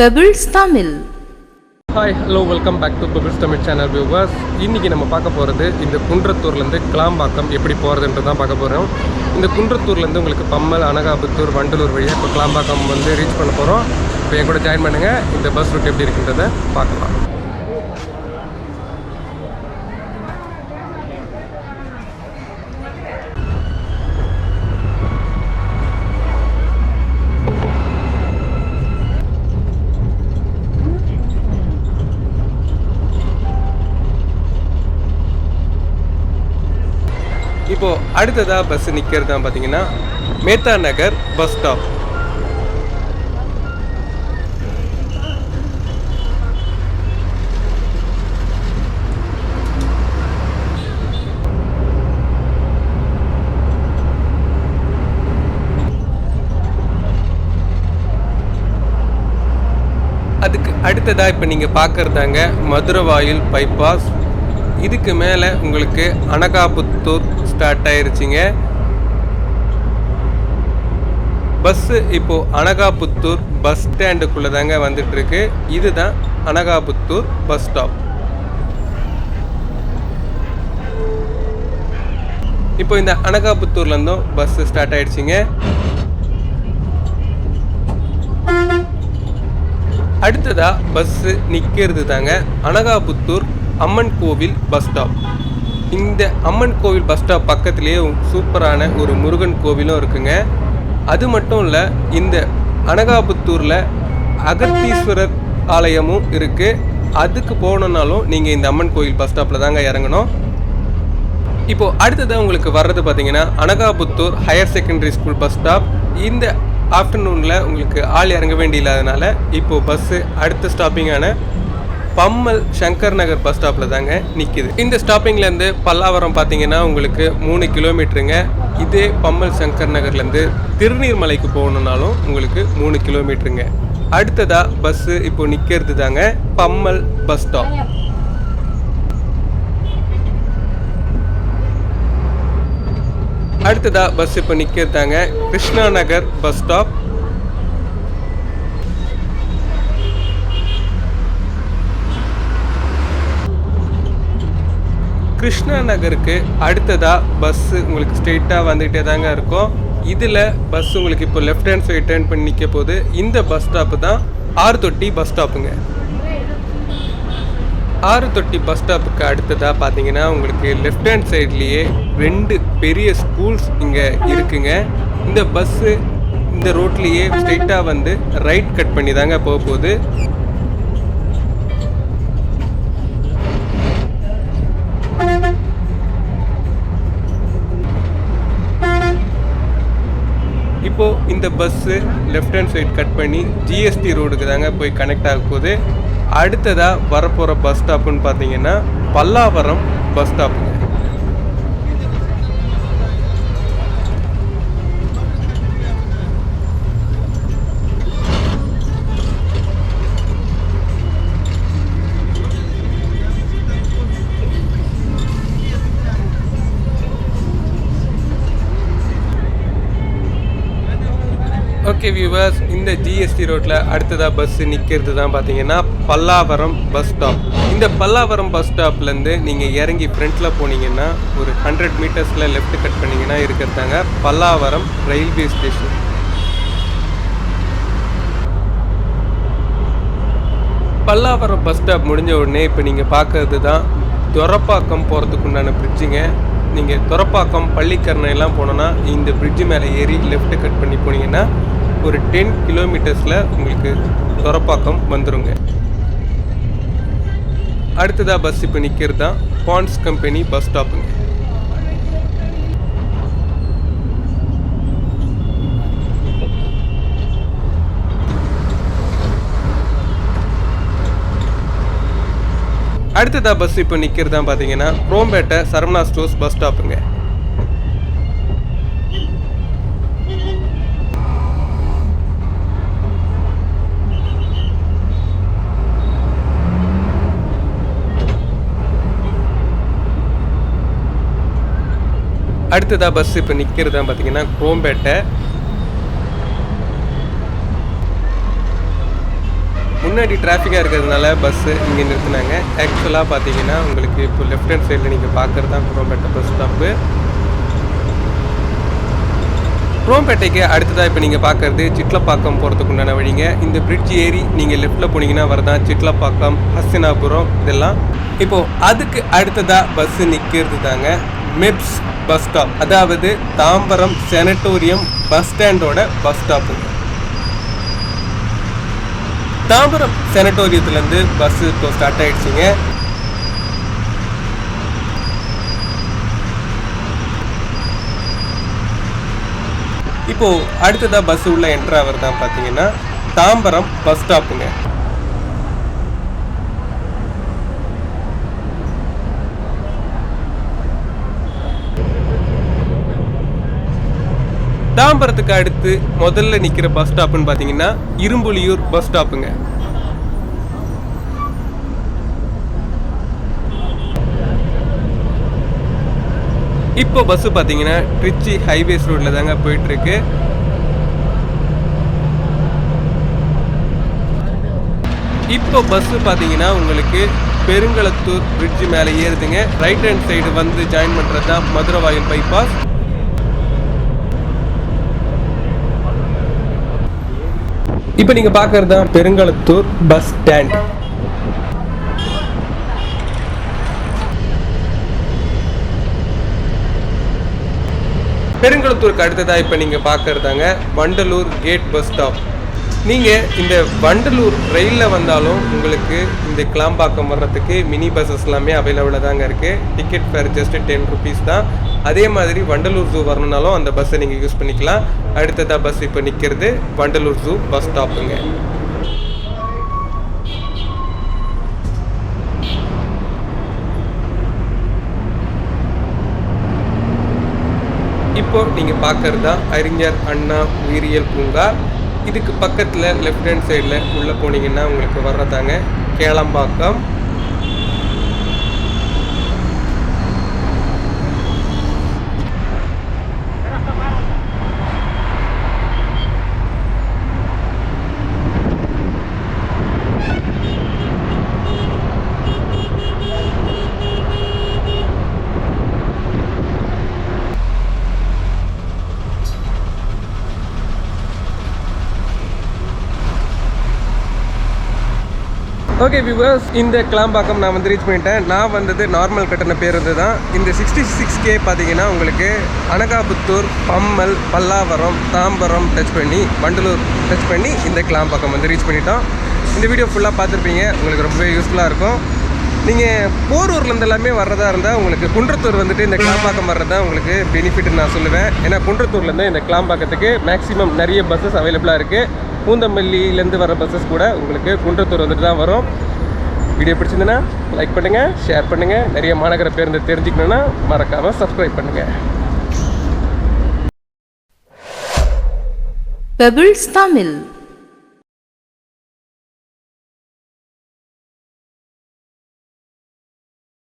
Pebbles Tamil hi hello welcome back to bubbles Tamil channel viewers இன்றைக்கி நம்ம பார்க்க போகிறது இந்த குன்றத்தூர்லேருந்து கிளாம்பாக்கம் எப்படி போகிறதுன்றது தான் பார்க்க போகிறோம் இந்த குன்றத்தூர்லேருந்து உங்களுக்கு பம்மல் அனகாபுத்தூர் வண்டலூர் வழியாக இப்போ கிளாம்பாக்கம் வந்து ரீச் பண்ண போகிறோம் இப்போ என் கூட ஜாயின் பண்ணுங்கள் இந்த பஸ் ரூட் எப்படி இருக்குன்றதை பார்க்கலாம். இப்போது அடுத்ததாக பஸ் நிற்கிறது தான் பார்த்தீங்கன்னா மேத்தா நகர் பஸ் ஸ்டாப் அதுக்கு அடுத்ததாக இப்போ நீங்கள் பார்க்குறதாங்க மதுரவாயில் பைபாஸ் இதுக்கு மேலே உங்களுக்கு அனகாபுத்தூர் ஸ்டார்ட் ஆயிருச்சுங்க. பஸ்ஸு இப்போது அனகாபுத்தூர் பஸ் ஸ்டாண்டுக்குள்ளே தாங்க வந்துட்டுருக்கு. இதுதான் அனகாபுத்தூர் பஸ் ஸ்டாப் இப்போ இந்த அனகாபுத்தூர்லேருந்தும் பஸ் ஸ்டார்ட் ஆயிடுச்சுங்க அடுத்ததா பஸ்ஸு நிற்கிறது தாங்க அனகாபுத்தூர் அம்மன் கோவில் பஸ் ஸ்டாப் இந்த அம்மன் கோவில் பஸ் ஸ்டாப் பக்கத்துலேயே சூப்பரான ஒரு முருகன் கோவிலும் இருக்குங்க. அது மட்டும் இல்லை இந்த அனகாபுத்தூரில் அகத்தீஸ்வரர் ஆலயமும் இருக்குது அதுக்கு போகணுன்னாலும் நீங்கள் இந்த அம்மன் கோவில் பஸ் ஸ்டாப்பில் தாங்க இறங்கணும். இப்போது அடுத்ததாக உங்களுக்கு வர்றது பார்த்தீங்கன்னா Anakaputhur higher secondary school bus stop இந்த ஆஃப்டர்நூனில் உங்களுக்கு ஆள் இறங்க வேண்டியில்லாதனால இப்போது பஸ்ஸு அடுத்த ஸ்டாப்பிங்கான பம்மல் சங்கர் நகர் பஸ் ஸ்டாப்பில் தாங்க நிற்கிது இந்த ஸ்டாப்பிங்லேருந்து பல்லாவரம் பார்த்தீங்கன்னா உங்களுக்கு மூணு கிலோமீட்டருங்க இதே பம்மல் சங்கர் நகர்லேருந்து திருநீர்மலைக்கு போகணுன்னாலும் உங்களுக்கு மூணு கிலோமீட்டருங்க அடுத்ததாக பஸ்ஸு இப்போ நிற்கிறது தாங்க பம்மல் பஸ் ஸ்டாப் அடுத்ததாக பஸ் இப்போ நிற்கிறதாங்க கிருஷ்ணா நகர் பஸ் ஸ்டாப் கிருஷ்ணா நகருக்கு அடுத்ததாக பஸ் உங்களுக்கு ஸ்ட்ரெயிட்டாக வந்துகிட்டே தாங்க இருக்கும். இதில் பஸ் உங்களுக்கு இப்போ லெஃப்ட் ஹேண்ட் சைட் டேர்ன் பண்ணி நிற்க போது இந்த பஸ் ஸ்டாப்பு தான் ஆறு தொட்டி பஸ் ஸ்டாப்புங்க ஆறு தொட்டி பஸ் ஸ்டாப்புக்கு அடுத்ததாக பார்த்தீங்கன்னா உங்களுக்கு லெஃப்ட் ஹேண்ட் சைட்லேயே ரெண்டு பெரிய ஸ்கூல்ஸ் இங்கே இருக்குங்க. இந்த பஸ்ஸு இந்த ரோட்லேயே ஸ்ட்ரெயிட்டாக வந்து ரைட் கட் பண்ணி தாங்க போக போகுது. இப்போது இந்த bus left hand side cut பண்ணி ஜிஎஸ்டி ரோடுக்கு தாங்க போய் கனெக்ட் ஆக போகுது. அடுத்ததாக வரப்போகிற பஸ் ஸ்டாப்புன்னு பார்த்தீங்கன்னா Pallavaram bus stop okay viewers இந்த ஜிஎஸ்டி ரோட்டில் அடுத்ததாக பஸ் நிற்கிறது தான் பார்த்தீங்கன்னா பல்லாவரம் பஸ் ஸ்டாப் இந்த பல்லாவரம் பஸ் ஸ்டாப்லேருந்து நீங்கள் இறங்கி ஃப்ரண்ட்டில் போனீங்கன்னா ஒரு ஹண்ட்ரட் மீட்டர்ஸில் லெஃப்ட் கட் பண்ணிங்கன்னா இருக்கிறதாங்க Pallavaram railway station Pallavaram bus stop முடிஞ்ச உடனே இப்போ நீங்கள் பார்க்கறது தான் துரப்பாக்கம் போகிறதுக்கு உண்டான பிரிட்ஜுங்க நீங்கள் துரப்பாக்கம் பள்ளிக்கரணை எல்லாம் போனோன்னா இந்த பிரிட்ஜு மேலே ஏறி லெஃப்ட் கட் பண்ணி போனீங்கன்னா ஒரு டென் கிலோமீட்டர்ஸில் உங்களுக்கு தொரப்பாக்கம் வந்துருங்க. அடுத்ததாக பஸ் இப்போ நிற்கிறது தான் பான்ஸ் கம்பெனி பஸ் ஸ்டாப்புங்க அடுத்ததா பஸ் இப்போ நிற்கிறது தான் பார்த்தீங்கன்னா குரோம்பேட்டை சரவணா ஸ்டோர்ஸ் பஸ் ஸ்டாப்புங்க அடுத்ததாக பஸ் இப்போ நிற்கிறது தான் பார்த்தீங்கன்னா குரோம்பேட்டை. முன்னாடி டிராஃபிக்காக இருக்கிறதுனால பஸ்ஸு இங்கே நிறுத்தினாங்க. ஆக்சுவலாக பார்த்தீங்கன்னா உங்களுக்கு இப்போ லெஃப்ட் ஹேண்ட் சைடில் நீங்கள் பார்க்குறது தான் குரோம்பேட்டை பஸ் ஸ்டாப்பு குரோம்பேட்டைக்கு அடுத்ததாக இப்போ நீங்கள் பார்க்குறது சிட்லப்பாக்கம் போகிறதுக்கு உண்டான வழிங்க. இந்த பிரிட்ஜ் ஏறி நீங்கள் லெஃப்ட்டில் போனீங்கன்னா வரதான் சிட்லப்பாக்கம் ஹஸ்தினாபுரம் இதெல்லாம். இப்போது அதுக்கு அடுத்ததாக பஸ்ஸு நிற்கிறது தாங்க. மெப்ஸ் பஸ் ஸ்டாப் அதாவது தாம்பரம் செனட்டோரியம் பஸ் ஸ்டாண்டோட பஸ் ஸ்டாப்பு தாம்பரம் செனட்டோரியத்துலேருந்து பஸ்ஸு இப்போ ஸ்டார்ட் ஆயிடுச்சுங்க. இப்போ அடுத்ததாக பஸ் உள்ள என்ட்ரு தான் பார்த்தீங்கன்னா தாம்பரம் பஸ் ஸ்டாப்புங்க தாம்பரத்துக்கு அடுத்து முதல்ல நிற்கிற பஸ் ஸ்டாப்புன்னு பார்த்தீங்கன்னா இரும்புலியூர் பஸ் ஸ்டாப்புங்க இப்போ பஸ்ஸு பார்த்தீங்கன்னா ட்ரிச்சி ஹைவேஸ் ரோட்டில் தாங்க போயிட்டுருக்கு. இப்போ பஸ்ஸு பார்த்தீங்கன்னா உங்களுக்கு பெருங்களத்தூர் பிரிட்ஜு மேலே ஏறுதுங்க. ரைட் ஹேண்ட் சைடு வந்து ஜாயின் பண்ணுறது தான் மதுரவாயல் பைபாஸ் இப்போ நீங்கள் பார்க்கறது தான் பெருங்களத்தூர் பஸ் ஸ்டாண்ட் பெருங்குளத்தூருக்கு அடுத்ததாக இப்போ நீங்கள் பார்க்குறதாங்க வண்டலூர் கேட் பஸ் ஸ்டாப். நீங்கள் இந்த வண்டலூர் ரயிலில் வந்தாலும் உங்களுக்கு இந்த கிளாம்பாக்கம் வர்றதுக்கு மினி பஸ்ஸஸ் எல்லாமே அவைலபிளாக தாங்க இருக்குது ticket fare just ten rupees தான். அதே மாதிரி வண்டலூர் ஜூ வரணுனாலும் அந்த பஸ்ஸை நீங்கள் யூஸ் பண்ணிக்கலாம். அடுத்ததாக பஸ் இப்போ நிற்கிறது வண்டலூர் ஜூ பஸ் ஸ்டாப்புங்க இப்போ நீங்கள் பார்க்கறது தான் அறிஞர் அண்ணா உயிரியல் பூங்கா. இதுக்கு பக்கத்தில் லெஃப்ட் ஹேண்ட் சைடில் உள்ளே போனீங்கன்னா உங்களுக்கு வர்றதாங்க. கேளம்பாக்கம். ஓகே விவர்ஸ் இந்த கிளாம்பாக்கம் நான் வந்து ரீச் பண்ணிட்டேன். நான் வந்தது நார்மல் கட்டண பேருந்து தான். இந்த சிக்ஸ்டி சிக்ஸ் கே பார்த்தீங்கன்னா உங்களுக்கு அனகாபுத்தூர் பம்மல் பல்லாவரம் தாம்பரம் டச் பண்ணி வண்டலூர் டச் பண்ணி இந்த கிளாம்பாக்கம் வந்து ரீச் பண்ணிட்டோம். இந்த வீடியோ ஃபுல்லாக பார்த்துருப்பீங்க. உங்களுக்கு ரொம்பவே யூஸ்ஃபுல்லாக இருக்கும். நீங்கள் போரூர்லேருந்து எல்லாமே வர்றதா இருந்தால் உங்களுக்கு குன்றத்தூர் வந்துட்டு இந்த கிளாம்பாக்கம் வர்றது தான் உங்களுக்கு பெனிஃபிட்னு நான் சொல்லுவேன். ஏன்னா குன்றத்தூர்லேருந்து இந்த கிளாம்பாக்கத்துக்கு மேக்ஸிமம் நிறைய பஸ்ஸஸ் அவைலபிளாக இருக்குது பூந்தமல்லியிலேருந்து வர பஸ்ஸஸ் கூட உங்களுக்கு குன்றத்தூர் வந்துட்டு தான் வரும். வீடியோ பிடிச்சிருந்ததுன்னா லைக் பண்ணுங்கள் ஷேர் பண்ணுங்கள் நிறைய மாநகர பேருந்து தெரிஞ்சுக்கணுன்னா மறக்காமல் சப்ஸ்கிரைப் பண்ணுங்கள் பெபிள்ஸ் தமிழ்